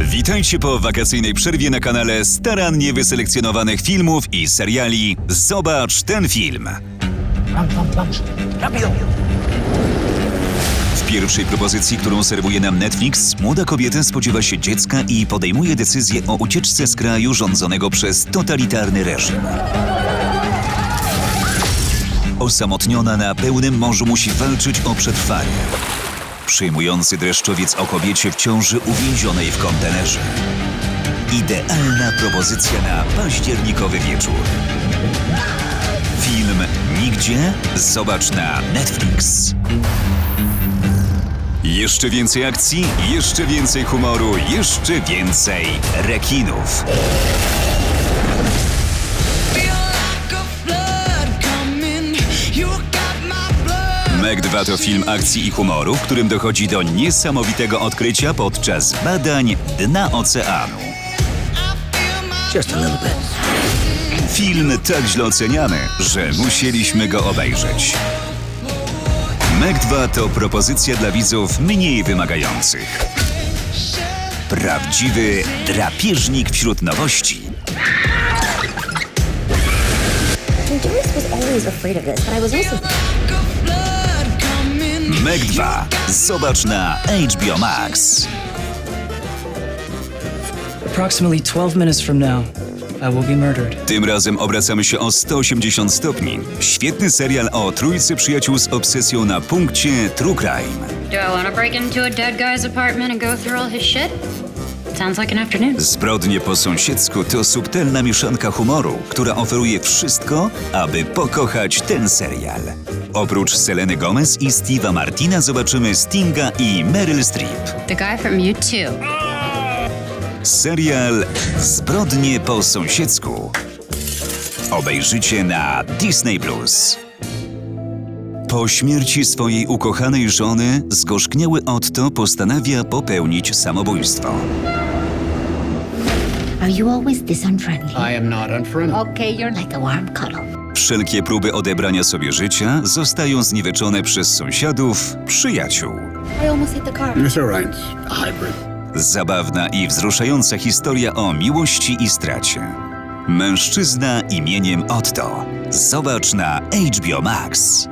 Witajcie po wakacyjnej przerwie na kanale starannie wyselekcjonowanych filmów i seriali Zobacz ten film. W pierwszej propozycji, którą serwuje nam Netflix, młoda kobieta spodziewa się dziecka i podejmuje decyzję o ucieczce z kraju rządzonego przez totalitarny reżim. Osamotniona na pełnym morzu musi walczyć o przetrwanie. Przyjmujący dreszczowiec o kobiecie w ciąży uwięzionej w kontenerze. Idealna propozycja na październikowy wieczór. Film Nigdzie? Zobacz na Netflix. Jeszcze więcej akcji, jeszcze więcej humoru, jeszcze więcej rekinów. Meg 2 to film akcji i humoru, w którym dochodzi do niesamowitego odkrycia podczas badań dna oceanu. Just a little bit. Film tak źle oceniany, że musieliśmy go obejrzeć. Meg 2 to propozycja dla widzów mniej wymagających. Prawdziwy drapieżnik wśród nowości. Joyce was always afraid of this, but I was also Meg 2. Zobacz na HBO Max. Approximately 12 minutes from now, I will be murdered. Tym razem obracamy się o 180 stopni. Świetny serial o trójcy przyjaciół z obsesją na punkcie True Crime. Do I want to break into a dead guy's apartment and go through all his shit? Sounds like an afternoon. Zbrodnie po sąsiedzku to subtelna mieszanka humoru, która oferuje wszystko, aby pokochać ten serial. Oprócz Seleny Gomez i Steve'a Martina zobaczymy Stinga i Meryl Streep. The guy from You Too. Serial Zbrodnie po sąsiedzku. Obejrzycie na Disney+. Po śmierci swojej ukochanej żony zgorzkniały Otto postanawia popełnić samobójstwo. Are you always this unfriendly? I am not unfriendly. Okay, you're like a warm cuddle. Wszelkie próby odebrania sobie życia zostają zniweczone przez sąsiadów, przyjaciół. I almost hit the car. Mr. Ryan's a hybrid. Zabawna i wzruszająca historia o miłości i stracie. Mężczyzna imieniem Otto. Zobacz na HBO Max.